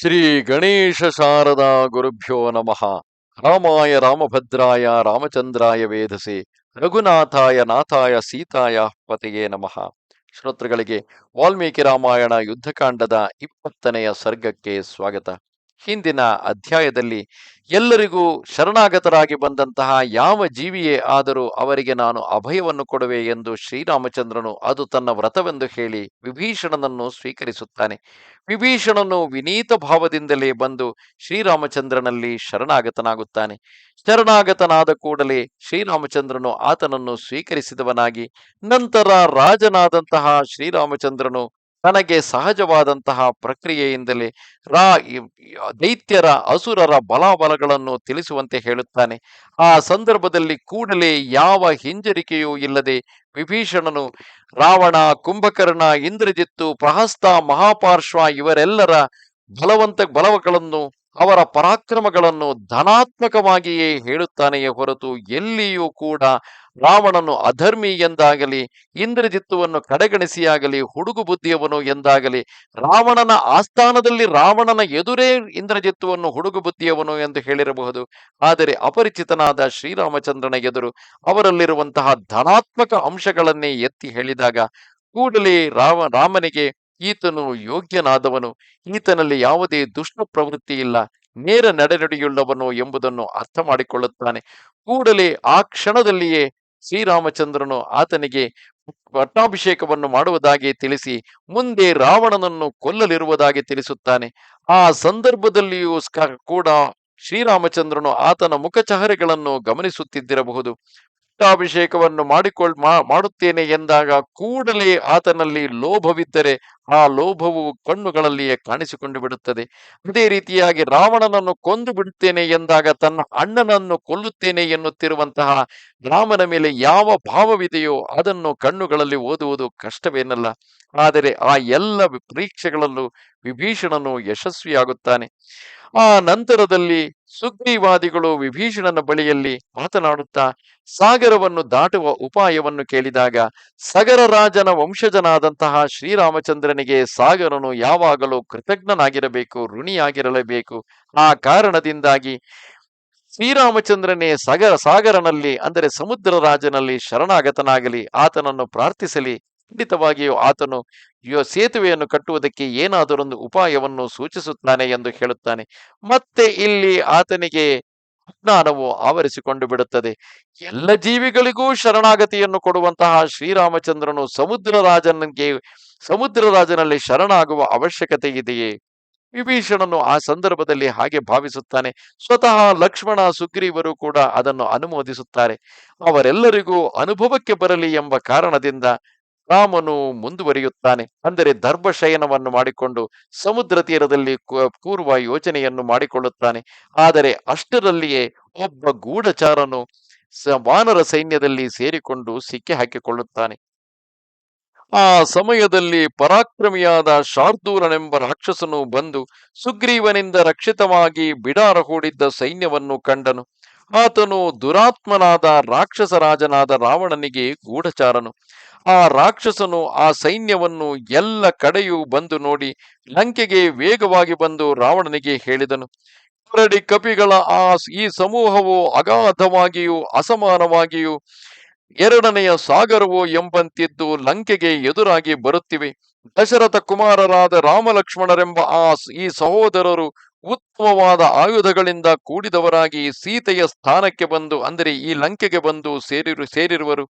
ಶ್ರೀ ಗಣೇಶ ಶಾರದಾ ಗುರುಭ್ಯೋ ನಮಃ. ರಾಮಾಯ ರಾಮಭದ್ರಾಯ ರಾಮಚಂದ್ರಾಯ ವೇಧಸೆ ರಘುನಾಥಾಯ ನಾಥಾಯ ಸೀತಾಯ ಪತಿಯೇ ನಮಃ. ಶ್ರೋತೃಗಳಿಗೆ ವಾಲ್ಮೀಕಿ ರಾಮಾಯಣ ಯುದ್ಧಕಾಂಡದ ಇಪ್ಪತ್ತನೆಯ ಸರ್ಗಕ್ಕೆ ಸ್ವಾಗತ. ಹಿಂದಿನ ಅಧ್ಯಾಯದಲ್ಲಿ ಎಲ್ಲರಿಗೂ ಶರಣಾಗತರಾಗಿ ಬಂದಂತಹ ಯಾವ ಜೀವಿಯೇ ಆದರೂ ಅವರಿಗೆ ನಾನು ಅಭಯವನ್ನು ಕೊಡುವೆ ಎಂದು ಶ್ರೀರಾಮಚಂದ್ರನು ಅದು ತನ್ನ ವ್ರತವೆಂದು ಹೇಳಿ ವಿಭೀಷಣನನ್ನು ಸ್ವೀಕರಿಸುತ್ತಾನೆ. ವಿಭೀಷಣನು ವಿನೀತ ಭಾವದಿಂದಲೇ ಬಂದು ಶ್ರೀರಾಮಚಂದ್ರನಲ್ಲಿ ಶರಣಾಗತನಾಗುತ್ತಾನೆ. ಶರಣಾಗತನಾದ ಕೂಡಲೇ ಶ್ರೀರಾಮಚಂದ್ರನು ಆತನನ್ನು ಸ್ವೀಕರಿಸಿದವನಾಗಿ ನಂತರ ರಾಜನಾದಂತಹ ಶ್ರೀರಾಮಚಂದ್ರನು ತನಗೆ ಸಹಜವಾದಂತಹ ಪ್ರಕ್ರಿಯೆಯಿಂದಲೇ ರಾ ದೈತ್ಯರ, ಅಸುರರ ಬಲಾಬಲಗಳನ್ನು ತಿಳಿಸುವಂತೆ ಹೇಳುತ್ತಾನೆ. ಆ ಸಂದರ್ಭದಲ್ಲಿ ಕೂಡಲೇ ಯಾವ ಹಿಂಜರಿಕೆಯೂ ಇಲ್ಲದೆ ವಿಭೀಷಣನು ರಾವಣ, ಕುಂಭಕರ್ಣ, ಇಂದ್ರಜಿತ್ತು, ಪ್ರಹಸ್ತ ಮಹಾಪಾರ್ಶ್ವ ಇವರೆಲ್ಲರ ಬಲವಂತ ಬಲವಗಳನ್ನು ಅವರ ಪರಾಕ್ರಮಗಳನ್ನು ಧನಾತ್ಮಕವಾಗಿಯೇ ಹೇಳುತ್ತಾನೆಯೇ ಹೊರತು ಎಲ್ಲಿಯೂ ಕೂಡ ರಾವಣನು ಅಧರ್ಮಿ ಎಂದಾಗಲಿ, ಇಂದ್ರಜಿತ್ತುವನ್ನು ಕಡೆಗಣಿಸಿಯಾಗಲಿ, ಹುಡುಗು ಬುದ್ಧಿಯವನು ಎಂದಾಗಲಿ, ರಾವಣನ ಆಸ್ಥಾನದಲ್ಲಿ ರಾವಣನ ಎದುರೇ ಇಂದ್ರಜಿತ್ತುವನ್ನು ಹುಡುಗು ಬುದ್ಧಿಯವನು ಎಂದು ಹೇಳಿರಬಹುದು. ಆದರೆ ಅಪರಿಚಿತನಾದ ಶ್ರೀರಾಮಚಂದ್ರನ ಎದುರು ಅವರಲ್ಲಿರುವಂತಹ ಧನಾತ್ಮಕ ಅಂಶಗಳನ್ನೇ ಎತ್ತಿ ಹೇಳಿದಾಗ, ಕೂಡಲೇ ರಾಮ ರಾಮನಿಗೆ ಈತನು ಯೋಗ್ಯನಾದವನು. ಈತನಲ್ಲಿ ಯಾವುದೇ ದುಷ್ಟ ಪ್ರವೃತ್ತಿ ಇಲ್ಲ, ನೇರ ನಡೆನುಡಿಯುಳ್ಳವನು ಎಂಬುದನ್ನು ಅರ್ಥ ಮಾಡಿಕೊಳ್ಳುತ್ತಾನೆ ಕೂಡಲೇ ಆ ಕ್ಷಣದಲ್ಲಿಯೇ ಶ್ರೀರಾಮಚಂದ್ರನು ಆತನಿಗೆ ಪಟ್ಟಾಭಿಷೇಕವನ್ನು ಮಾಡುವುದಾಗಿ ತಿಳಿಸಿ ಮುಂದೆ ರಾವಣನನ್ನು ಕೊಲ್ಲಲಿರುವುದಾಗಿ ತಿಳಿಸುತ್ತಾನೆ. ಆ ಸಂದರ್ಭದಲ್ಲಿಯೂ ಕೂಡ ಶ್ರೀರಾಮಚಂದ್ರನು ಆತನ ಮುಖಚಹರೆಗಳನ್ನು ಗಮನಿಸುತ್ತಿದ್ದಿರಬಹುದು. ಪಟ್ಟಾಭಿಷೇಕವನ್ನು ಮಾಡಿಕೊಳ್ ಮಾಡುತ್ತೇನೆ ಎಂದಾಗ ಕೂಡಲೇ ಆತನಲ್ಲಿ ಲೋಭವಿದ್ದರೆ ಆ ಲೋಭವು ಕಣ್ಣುಗಳಲ್ಲಿಯೇ ಕಾಣಿಸಿಕೊಂಡು ಬಿಡುತ್ತದೆ. ಅದೇ ರೀತಿಯಾಗಿ ರಾವಣನನ್ನು ಕೊಂದು ಬಿಡುತ್ತೇನೆ ಎಂದಾಗ ತನ್ನ ಅಣ್ಣನನ್ನು ಕೊಲ್ಲುತ್ತೇನೆ ಎನ್ನುತ್ತಿರುವಂತಹ ರಾಮನ ಮೇಲೆ ಯಾವ ಭಾವವಿದೆಯೋ ಅದನ್ನು ಕಣ್ಣುಗಳಲ್ಲಿ ಓದುವುದು ಕಷ್ಟವೇನಲ್ಲ. ಆದರೆ ಆ ಎಲ್ಲ ಪರೀಕ್ಷೆಗಳಲ್ಲೂ ವಿಭೀಷಣನು ಯಶಸ್ವಿಯಾಗುತ್ತಾನೆ. ಆ ನಂತರದಲ್ಲಿ ಸುಗ್ರೀವಾದಿಗಳು ವಿಭೀಷಣನ ಬಳಿಯಲ್ಲಿ ಮಾತನಾಡುತ್ತಾ ಸಾಗರವನ್ನು ದಾಟುವ ಉಪಾಯವನ್ನು ಕೇಳಿದಾಗ ಸಗರ ರಾಜನ ವಂಶಜನಾದಂತಹ ಶ್ರೀರಾಮಚಂದ್ರನಿಗೆ ಸಾಗರನು ಯಾವಾಗಲೂ ಕೃತಜ್ಞನಾಗಿರಬೇಕು, ಋಣಿಯಾಗಿರಲೇಬೇಕು. ಆ ಕಾರಣದಿಂದಾಗಿ ಶ್ರೀರಾಮಚಂದ್ರನೇ ಸಗರ, ಸಾಗರನಲ್ಲಿ, ಅಂದರೆ ಸಮುದ್ರ ರಾಜನಲ್ಲಿ ಶರಣಾಗತನಾಗಲಿ, ಆತನನ್ನು ಪ್ರಾರ್ಥಿಸಲಿ. ಖಂಡಿತವಾಗಿಯೂ ಆತನು ಸೇತುವೆಯನ್ನು ಕಟ್ಟುವುದಕ್ಕೆ ಏನಾದರೊಂದು ಉಪಾಯವನ್ನು ಸೂಚಿಸುತ್ತಾನೆ ಎಂದು ಹೇಳುತ್ತಾನೆ. ಮತ್ತೆ ಇಲ್ಲಿ ಆತನಿಗೆ ಅಜ್ಞಾನವು ಆವರಿಸಿಕೊಂಡು ಬಿಡುತ್ತದೆ. ಎಲ್ಲ ಜೀವಿಗಳಿಗೂ ಶರಣಾಗತಿಯನ್ನು ಕೊಡುವಂತಹ ಶ್ರೀರಾಮಚಂದ್ರನು ಸಮುದ್ರ ರಾಜನಿಗೆ ಸಮುದ್ರ ರಾಜನಲ್ಲಿ ಶರಣಾಗುವ ಅವಶ್ಯಕತೆ ಇದೆಯೇ? ವಿಭೀಷಣನು ಆ ಸಂದರ್ಭದಲ್ಲಿ ಹಾಗೆ ಭಾವಿಸುತ್ತಾನೆ. ಸ್ವತಃ ಲಕ್ಷ್ಮಣ, ಸುಗ್ರೀವರು ಕೂಡ ಅದನ್ನು ಅನುಮೋದಿಸುತ್ತಾರೆ. ಅವರೆಲ್ಲರಿಗೂ ಅನುಭವಕ್ಕೆ ಬರಲಿ ಎಂಬ ಕಾರಣದಿಂದ ರಾಮನು ಮುಂದುವರಿಯುತ್ತಾನೆ. ಅಂದರೆ ದರ್ಭಶಯನವನ್ನು ಮಾಡಿಕೊಂಡು ಸಮುದ್ರ ತೀರದಲ್ಲಿ ಕೂರುವ ಯೋಚನೆಯನ್ನು ಮಾಡಿಕೊಳ್ಳುತ್ತಾನೆ. ಆದರೆ ಅಷ್ಟರಲ್ಲಿಯೇ ಒಬ್ಬ ಗೂಢಚಾರನು ವಾನರ ಸೈನ್ಯದಲ್ಲಿ ಸೇರಿಕೊಂಡು ಸಿಕ್ಕಿ ಹಾಕಿಕೊಳ್ಳುತ್ತಾನೆ ಆ ಸಮಯದಲ್ಲಿ ಪರಾಕ್ರಮಿಯಾದ ಶಾರ್ದೂರನೆಂಬ ರಾಕ್ಷಸನು ಬಂದು ಸುಗ್ರೀವನಿಂದ ರಕ್ಷಿತವಾಗಿ ಬಿಡಾರ ಹೂಡಿದ್ದ ಸೈನ್ಯವನ್ನು ಕಂಡನು. ಆತನು ದುರಾತ್ಮನಾದ ರಾಕ್ಷಸ ರಾಜನಾದ ರಾವಣನಿಗೆ ಗೂಢಚಾರನು. ಆ ರಾಕ್ಷಸನು ಆ ಸೈನ್ಯವನ್ನು ಎಲ್ಲ ಕಡೆಯೂ ಬಂದು ನೋಡಿ ಲಂಕೆಗೆ ವೇಗವಾಗಿ ಬಂದು ರಾವಣನಿಗೆ ಹೇಳಿದನು. ಕರಡಿ ಕಪಿಗಳ ಆ ಈ ಸಮೂಹವು ಅಗಾಧವಾಗಿಯೂ ಅಸಮಾನವಾಗಿಯೂ ಎರಡನೆಯ ಸಾಗರವು ಎಂಬಂತಿದ್ದು ಲಂಕೆಗೆ ಎದುರಾಗಿ ಬರುತ್ತಿವೆ. ದಶರಥ ಕುಮಾರರಾದ ರಾಮಲಕ್ಷ್ಮಣರೆಂಬ ಆ ಈ ಸಹೋದರರು ಉತ್ತಮವಾದ ಆಯುಧಗಳಿಂದ ಕೂಡಿದವರಾಗಿ ಸೀತೆಯ ಸ್ಥಾನಕ್ಕೆ ಬಂದು, ಅಂದರೆ ಈ ಲಂಕೆಗೆ ಬಂದು ಸೇರಿರು, ಸೇರಿರುವರು.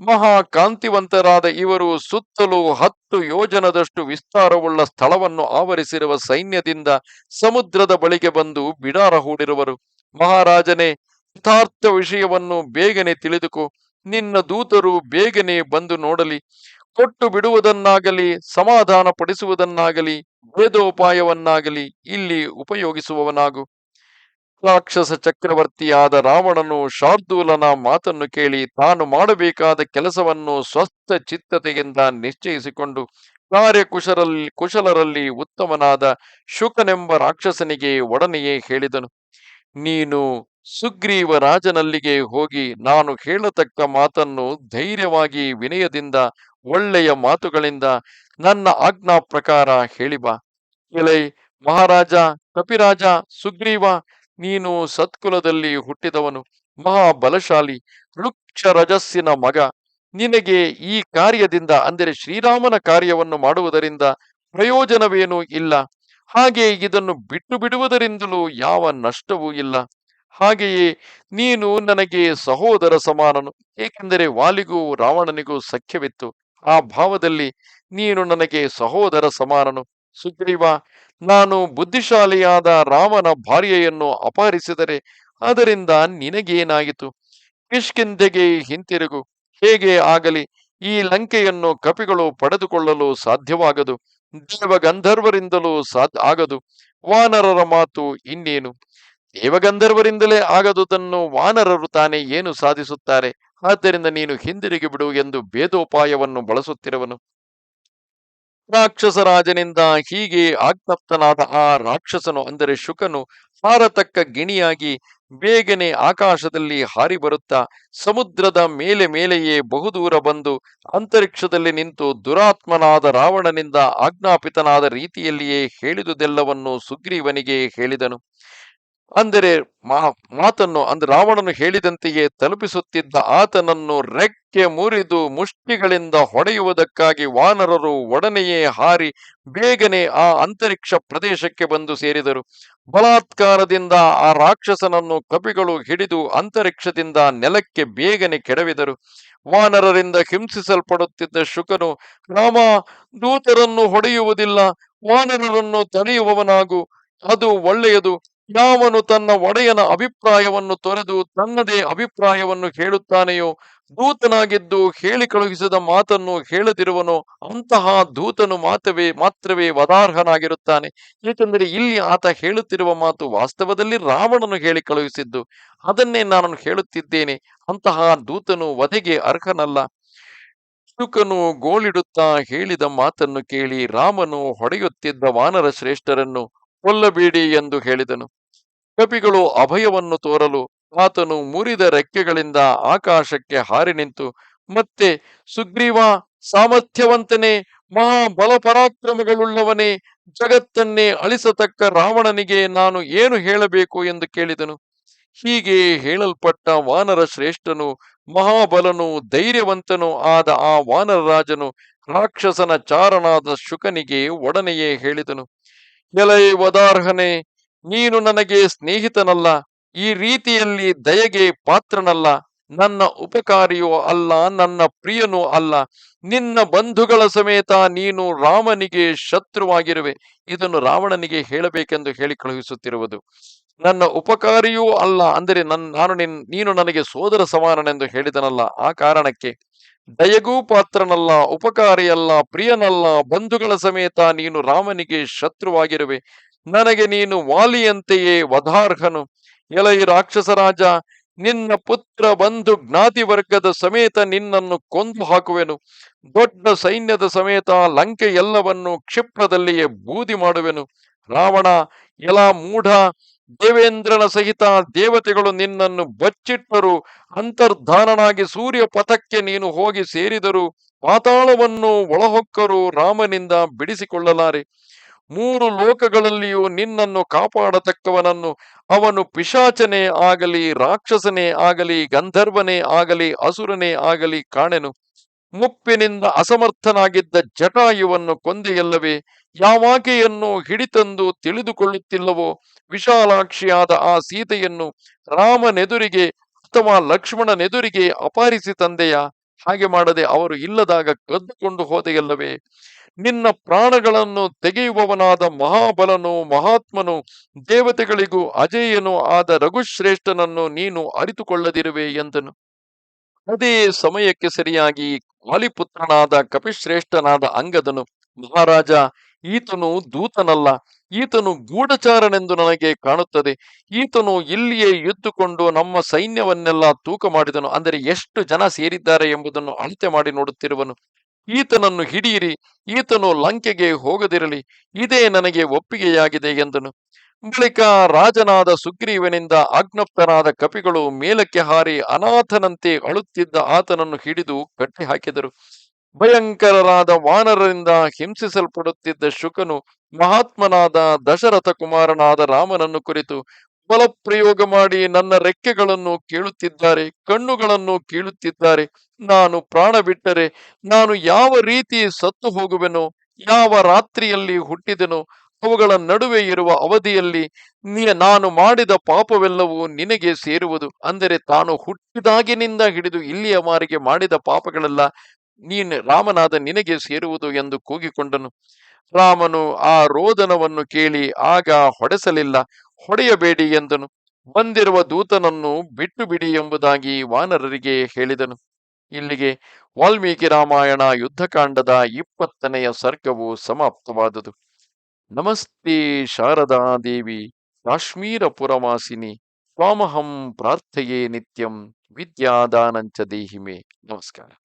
ಮಹಾ ಕಾಂತಿವಂತರಾದ ಇವರು ಸುತ್ತಲೂ ಹತ್ತು ಯೋಜನದಷ್ಟು ವಿಸ್ತಾರವುಳ್ಳ ಸ್ಥಳವನ್ನು ಆವರಿಸಿರುವ ಸೈನ್ಯದಿಂದ ಸಮುದ್ರದ ಬಳಿಗೆ ಬಂದು ಬಿಡಾರ ಹೂಡಿರುವರು. ಮಹಾರಾಜನೇ, ಯಥಾರ್ಥ ವಿಷಯವನ್ನು ಬೇಗನೆ ತಿಳಿದುಕೋ. ನಿನ್ನ ದೂತರು ಬೇಗನೆ ಬಂದು ನೋಡಲಿ, ಕೊಟ್ಟು ಬಿಡುವುದನ್ನಾಗಲಿ ಸಮಾಧಾನ ಪಡಿಸುವುದನ್ನಾಗಲಿ ಭೇದೋಪಾಯವನ್ನಾಗಲಿ ಇಲ್ಲಿ ಉಪಯೋಗಿಸುವವನಾಗು. ರಾಕ್ಷಸ ಚಕ್ರವರ್ತಿಯಾದ ರಾವಣನು ಶಾರ್ದೂಲನ ಮಾತನ್ನು ಕೇಳಿ ತಾನು ಮಾಡಬೇಕಾದ ಕೆಲಸವನ್ನು ಸ್ವಸ್ಥ ಚಿತ್ತತೆಯಿಂದ ನಿಶ್ಚಯಿಸಿಕೊಂಡು ಕಾರ್ಯಕುಶರಲ್ಲಿ ಕುಶಲರಲ್ಲಿ ಉತ್ತಮನಾದ ಶುಕನೆಂಬ ರಾಕ್ಷಸನಿಗೆ ಒಡನೆಯೇ ಹೇಳಿದನು. ನೀನು ಸುಗ್ರೀವ ರಾಜನಲ್ಲಿಗೆ ಹೋಗಿ ನಾನು ಹೇಳತಕ್ಕ ಮಾತನ್ನು ಧೈರ್ಯವಾಗಿ ವಿನಯದಿಂದ, ಒಳ್ಳೆಯ ಮಾತುಗಳಿಂದ ನನ್ನ ಆಜ್ಞಾ ಪ್ರಕಾರ ಹೇಳಿ ಬಾ. ಎಲೈ, ಮಹಾರಾಜ, ಕಪಿರಾಜ, ಸುಗ್ರೀವ, ನೀನು ಸತ್ಕುಲದಲ್ಲಿ ಹುಟ್ಟಿದವನು, ಮಹಾಬಲಶಾಲಿ, ವೃಕ್ಷ ರಜಸ್ಸಿನ ಮಗ. ನಿನಗೆ ಈ ಕಾರ್ಯದಿಂದ, ಅಂದರೆ ಶ್ರೀರಾಮನ ಕಾರ್ಯವನ್ನು ಮಾಡುವುದರಿಂದ ಪ್ರಯೋಜನವೇನೂ ಇಲ್ಲ. ಹಾಗೆ ಇದನ್ನು ಬಿಟ್ಟು ಬಿಡುವುದರಿಂದಲೂ ಯಾವ ನಷ್ಟವೂ ಇಲ್ಲ. ಹಾಗೆಯೇ ನೀನು ನನಗೆ ಸಹೋದರ ಸಮಾನನು, ಏಕೆಂದರೆ ವಾಲಿಗೂ ರಾವಣನಿಗೂ ಸಖ್ಯವಿತ್ತು. ಆ ಭಾವದಲ್ಲಿ ನೀನು ನನಗೆ ಸಹೋದರ ಸಮಾನನು. ಸುಗ್ರೀವ, ನಾನು ಬುದ್ಧಿಶಾಲಿಯಾದ ರಾಮನ ಭಾರ್ಯೆಯನ್ನು ಅಪಹರಿಸಿದರೆ ಅದರಿಂದ ನಿನಗೇನಾಯಿತು? ಕಿಷ್ಕಿಂದೆಗೆ ಹಿಂತಿರುಗು. ಹೇಗೆ ಆಗಲಿ, ಈ ಲಂಕೆಯನ್ನು ಕಪಿಗಳು ಪಡೆದುಕೊಳ್ಳಲು ಸಾಧ್ಯವಾಗದು. ದೇವಗಂಧರ್ವರಿಂದಲೂ ಸಾಧ್ಯ ಆಗದು. ವಾನರರ ಮಾತು ಇನ್ನೇನು? ದೇವಗಂಧರ್ವರಿಂದಲೇ ಆಗದುದನ್ನು ವಾನರರು ತಾನೇ ಏನು ಸಾಧಿಸುತ್ತಾರೆ? ಆದ್ದರಿಂದ ನೀನು ಹಿಂದಿರುಗಿ ಬಿಡು ಎಂದು ಭೇದೋಪಾಯವನ್ನು ಬಳಸುತ್ತಿರುವನು. ರಾಕ್ಷಸ ರಾಜನಿಂದ ಹೀಗೆ ಆಗ್ತಪ್ತನಾದ ಆ ರಾಕ್ಷಸನು ಅಂದರೆ ಶುಕನು ಹಾರತಕ್ಕ ಗಿಣಿಯಾಗಿ ಬೇಗನೆ ಆಕಾಶದಲ್ಲಿ ಹಾರಿ ಬರುತ್ತಾ ಸಮುದ್ರದ ಮೇಲೆ ಮೇಲೆಯೇ ಬಹುದೂರ ಬಂದು ಅಂತರಿಕ್ಷದಲ್ಲಿ ನಿಂತು ದುರಾತ್ಮನಾದ ರಾವಣನಿಂದ ಆಜ್ಞಾಪಿತನಾದ ರೀತಿಯಲ್ಲಿಯೇ ಹೇಳಿದುದೆಲ್ಲವನ್ನು ಸುಗ್ರೀವನಿಗೆ ಹೇಳಿದನು. ಅಂದರೆ ಮಾ- ಮಾತನ್ನು ಅಂದ್ರೆ ರಾವಣನು ಹೇಳಿದಂತೆಯೇ ತಲುಪಿಸುತ್ತಿದ್ದ ಆತನನ್ನು ರೆಕ್ಕೆ ಮುರಿದು ಮುಷ್ಟಿಗಳಿಂದ ಹೊಡೆಯುವುದಕ್ಕಾಗಿ ವಾನರರು ಒಡನೆಯೇ ಹಾರಿ ಬೇಗನೆ ಆ ಅಂತರಿಕ್ಷ ಪ್ರದೇಶಕ್ಕೆ ಬಂದು ಸೇರಿದರು. ಬಲಾತ್ಕಾರದಿಂದ ಆ ರಾಕ್ಷಸನನ್ನು ಕಪಿಗಳು ಹಿಡಿದು ಅಂತರಿಕ್ಷದಿಂದ ನೆಲಕ್ಕೆ ಬೇಗನೆ ಕೆಡವಿದರು. ವಾನರರಿಂದ ಹಿಂಸಿಸಲ್ಪಡುತ್ತಿದ್ದ ಶುಕನು, ರಾಮ, ದೂತರನ್ನು ಹೊಡೆಯುವುದಿಲ್ಲ ವಾನರರನ್ನು ತಡೆಯುವವನಾಗು, ಅದು ಒಳ್ಳೆಯದು ಯಾವನು ತನ್ನ ಒಡೆಯನ ಅಭಿಪ್ರಾಯವನ್ನು ತೊರೆದು ತನ್ನದೇ ಅಭಿಪ್ರಾಯವನ್ನು ಹೇಳುತ್ತಾನೆಯೋ, ದೂತನಾಗಿದ್ದು ಹೇಳಿ ಕಳುಹಿಸಿದ ಮಾತನ್ನು ಹೇಳದಿರುವನು, ಅಂತಹ ದೂತನು ಮಾತವೇ, ಮಾತ್ರವೇ ವದಾರ್ಹನಾಗಿರುತ್ತಾನೆ. ಏಕೆಂದರೆ ಇಲ್ಲಿ ಆತ ಹೇಳುತ್ತಿರುವ ಮಾತು ವಾಸ್ತವದಲ್ಲಿ ರಾವಣನು ಹೇಳಿ ಕಳುಹಿಸಿದ್ದು, ಅದನ್ನೇ ನಾನು ಹೇಳುತ್ತಿದ್ದೇನೆ. ಅಂತಹ ದೂತನು ವಧೆಗೆ ಅರ್ಹನಲ್ಲ. ಶುಕನು ಗೋಳಿಡುತ್ತಾ ಹೇಳಿದ ಮಾತನ್ನು ಕೇಳಿ ರಾಮನು ಹೊಡೆಯುತ್ತಿದ್ದ ವಾನರ ಶ್ರೇಷ್ಠರನ್ನು ಕೊಲ್ಲಬೇಡಿ ಎಂದು ಹೇಳಿದನು. ಕಪಿಗಳು ಅಭಯವನ್ನು ತೋರಲು ಆತನು ಮುರಿದ ರೆಕ್ಕೆಗಳಿಂದ ಆಕಾಶಕ್ಕೆ ಹಾರಿ ನಿಂತು, ಮತ್ತೆ ಸುಗ್ರೀವ ಸಾಮರ್ಥ್ಯವಂತನೇ ಮಹಾಬಲ ಪರಾಕ್ರಮಗಳುಳ್ಳವನೇ ಜಗತ್ತನ್ನೇ ಅಳಿಸತಕ್ಕ ರಾವಣನಿಗೆ ನಾನು ಏನು ಹೇಳಬೇಕು ಎಂದು ಕೇಳಿದನು. ಹೀಗೆ ಹೇಳಲ್ಪಟ್ಟ ವಾನರ ಶ್ರೇಷ್ಠನು, ಮಹಾಬಲನು, ಧೈರ್ಯವಂತನು ಆದ ಆ ವಾನರ ರಾಜನು ರಾಕ್ಷಸನ ಚಾರನಾದ ಶುಕನಿಗೆ ಒಡನೆಯೇ ಹೇಳಿದನು. ಎಲೈ ವದಾರ್ಹನೆ ನೀನು ನನಗೆ ಸ್ನೇಹಿತನಲ್ಲ, ಈ ರೀತಿಯಲ್ಲಿ ದಯೆಗೆ ಪಾತ್ರನಲ್ಲ. ನನ್ನ ಉಪಕಾರಿಯೂ ಅಲ್ಲ, ನನ್ನ ಪ್ರಿಯನೂ ಅಲ್ಲ. ನಿನ್ನ ಬಂಧುಗಳ ಸಮೇತ ನೀನು ರಾಮನಿಗೆ ಶತ್ರುವಾಗಿರುವೆ. ಇದನ್ನು ರಾವಣನಿಗೆ ಹೇಳಬೇಕೆಂದು ಹೇಳಿ ಕಳುಹಿಸುತ್ತಿರುವುದು. ನನ್ನ ಉಪಕಾರಿಯೂ ಅಲ್ಲ, ಅಂದರೆ ನನ್, ನಾನು ನಿನ್, ನೀನು ನನಗೆ ಸೋದರ ಸಮಾನನೆಂದು ಹೇಳಿದನಲ್ಲ. ಆ ಕಾರಣಕ್ಕೆ ದಯಗೂ ಪಾತ್ರನಲ್ಲ, ಉಪಕಾರಿಯಲ್ಲ, ಪ್ರಿಯನಲ್ಲ, ಬಂಧುಗಳ ಸಮೇತ ನೀನು ರಾಮನಿಗೆ ಶತ್ರುವಾಗಿರುವೆ. ನನಗೆ ನೀನು ವಾಲಿಯಂತೆಯೇ ವಧಾರ್ಹನು. ಎಲೈ ರಾಕ್ಷಸರಾಜ, ನಿನ್ನ ಪುತ್ರ ಬಂಧು ಜ್ಞಾತಿ ವರ್ಗದ ಸಮೇತ ನಿನ್ನನ್ನು ಕೊಂದು ಹಾಕುವೆನು. ದೊಡ್ಡ ಸೈನ್ಯದ ಸಮೇತ ಲಂಕೆ ಎಲ್ಲವನ್ನು ಕ್ಷಿಪ್ರದಲ್ಲಿಯೇ ಬೂದಿ ಮಾಡುವೆನು. ರಾವಣ, ಎಲ ಮೂಢ, ದೇವೇಂದ್ರನ ಸಹಿತ ದೇವತೆಗಳು ನಿನ್ನನ್ನು ಬಚ್ಚಿಟ್ಟರು. ಅಂತರ್ಧಾನನಾಗಿ ಸೂರ್ಯ ಪಥಕ್ಕೆ ನೀನು ಹೋಗಿ ಸೇರಿದರು ಪಾತಾಳವನ್ನು ಒಳಹೊಕ್ಕರು ರಾಮನಿಂದ ಬಿಡಿಸಿಕೊಳ್ಳಲಾರೆ. ಮೂರು ಲೋಕಗಳಲ್ಲಿಯೂ ನಿನ್ನನ್ನು ಕಾಪಾಡತಕ್ಕವನನ್ನು ಅವನು ಪಿಶಾಚನೇ ಆಗಲಿ, ರಾಕ್ಷಸನೇ ಆಗಲಿ, ಗಂಧರ್ವನೇ ಆಗಲಿ, ಅಸುರನೇ ಆಗಲಿ ಕಾಣೆನು. ಮುಪ್ಪಿನಿಂದ ಅಸಮರ್ಥನಾಗಿದ್ದ ಜಟಾಯುವನ್ನು ಕೊಂದೆಯಲ್ಲವೇ? ಯಾವಾಕೆಯನ್ನು ಹಿಡಿತಂದು ತಿಳಿದುಕೊಳ್ಳುತ್ತಿಲ್ಲವೋ? ವಿಶಾಲಾಕ್ಷಿಯಾದ ಆ ಸೀತೆಯನ್ನು ರಾಮನೆದುರಿಗೆ ಅಥವಾ ಲಕ್ಷ್ಮಣನೆದುರಿಗೆ ಅಪಾರಿಸಿ ತಂದೆಯ? ಹಾಗೆ ಮಾಡದೆ ಅವರು ಇಲ್ಲದಾಗ ಕದ್ದುಕೊಂಡು ಹೋದೆಯಲ್ಲವೇ? ನಿನ್ನ ಪ್ರಾಣಗಳನ್ನು ತೆಗೆಯುವವನಾದ ಮಹಾಬಲನು ಮಹಾತ್ಮನು ದೇವತೆಗಳಿಗೂ ಅಜೇಯನು ಆದ ರಘುಶ್ರೇಷ್ಠನನ್ನು ನೀನು ಅರಿತುಕೊಳ್ಳದಿರುವೆ ಎಂದನು. ಅದೇ ಸಮಯಕ್ಕೆ ಸರಿಯಾಗಿ ವಾಲಿಪುತ್ರನಾದ ಕಪಿಶ್ರೇಷ್ಠನಾದ ಅಂಗದನು, ಮಹಾರಾಜ, ಈತನು ದೂತನಲ್ಲ, ಈತನು ಗೂಢಚಾರನೆಂದು ನನಗೆ ಕಾಣುತ್ತದೆ. ಈತನು ಇಲ್ಲಿಯೇ ಇದ್ದುಕೊಂಡು ನಮ್ಮ ಸೈನ್ಯವನ್ನೆಲ್ಲ ತೂಕ ಮಾಡಿದನು ಅಂದರೆ ಎಷ್ಟು ಜನ ಸೇರಿದ್ದಾರೆ ಎಂಬುದನ್ನು ಅಳತೆ ಮಾಡಿ ನೋಡುತ್ತಿರುವನು. ಈತನನ್ನು ಹಿಡಿಯಿರಿ, ಈತನು ಲಂಕೆಗೆ ಹೋಗದಿರಲಿ, ಇದೇ ನನಗೆ ಒಪ್ಪಿಗೆಯಾಗಿದೆ ಎಂದನು. ಬಳಿಕ ರಾಜನಾದ ಸುಗ್ರೀವನಿಂದ ಆಜ್ಞಪ್ತನಾದ ಕಪಿಗಳು ಮೇಲಕ್ಕೆ ಹಾರಿ ಅನಾಥನಂತೆ ಅಳುತ್ತಿದ್ದ ಆತನನ್ನು ಹಿಡಿದು ಕಟ್ಟಿ ಹಾಕಿದರು ಭಯಂಕರರಾದ ವಾನರರಿಂದ ಹಿಂಸಿಸಲ್ಪಡುತ್ತಿದ್ದ ಶುಕನು ಮಹಾತ್ಮನಾದ ದಶರಥ ಕುಮಾರನಾದ ರಾಮನನ್ನು ಕುರಿತು ಬಲಪ್ರಯೋಗ ಮಾಡಿ ನನ್ನ ರೆಕ್ಕೆಗಳನ್ನು ಕೇಳುತ್ತಿದ್ದಾರೆ, ಕಣ್ಣುಗಳನ್ನು ಕೀಳುತ್ತಿದ್ದಾರೆ. ನಾನು ಪ್ರಾಣ ಬಿಟ್ಟರೆ ನಾನು ಯಾವ ರೀತಿ ಸತ್ತು ಹೋಗುವೆನೋ? ಯಾವ ರಾತ್ರಿಯಲ್ಲಿ ಹುಟ್ಟಿದೆನೋ? ಅವುಗಳ ನಡುವೆ ಇರುವ ಅವಧಿಯಲ್ಲಿ ನಾನು ಮಾಡಿದ ಪಾಪವೆಲ್ಲವೂ ನಿನಗೆ ಸೇರುವುದು. ಅಂದರೆ ತಾನು ಹುಟ್ಟಿದಾಗಿನಿಂದ ಹಿಡಿದು ಇಲ್ಲಿಯ ಮಾರಿಗೆ ಮಾಡಿದ ಪಾಪಗಳೆಲ್ಲ, ನೀನು ರಾಮನಾದ ನಿನಗೆ ಸೇರುವುದು ಎಂದು ಕೂಗಿಕೊಂಡನು. ರಾಮನು ಆ ರೋದನವನ್ನು ಕೇಳಿ ಆಗ ಹೊಡೆಸಲಿಲ್ಲ. ಹೊಡೆಯಬೇಡಿ ಎಂದನು. ಬಂದಿರುವ ದೂತನನ್ನು ಬಿಟ್ಟು ಬಿಡಿ ಎಂಬುದಾಗಿ ವಾನರರಿಗೆ ಹೇಳಿದನು. ಇಲ್ಲಿಗೆ ವಾಲ್ಮೀಕಿ ರಾಮಾಯಣ ಯುದ್ಧಕಾಂಡದ ಇಪ್ಪತ್ತನೆಯ ಸರ್ಗವು ಸಮಾಪ್ತವಾದುದು. ನಮಸ್ತೆ ಶಾರದಾ ದೇವಿ ಕಾಶ್ಮೀರ ಪುರವಾಸಿನಿ ಸ್ವಾಮಹಂ ಪ್ರಾರ್ಥೆಯೇ ನಿತ್ಯಂ, ವಿದ್ಯಾದಾನಂಚ ದೇಹಿಮೆ. ನಮಸ್ಕಾರ.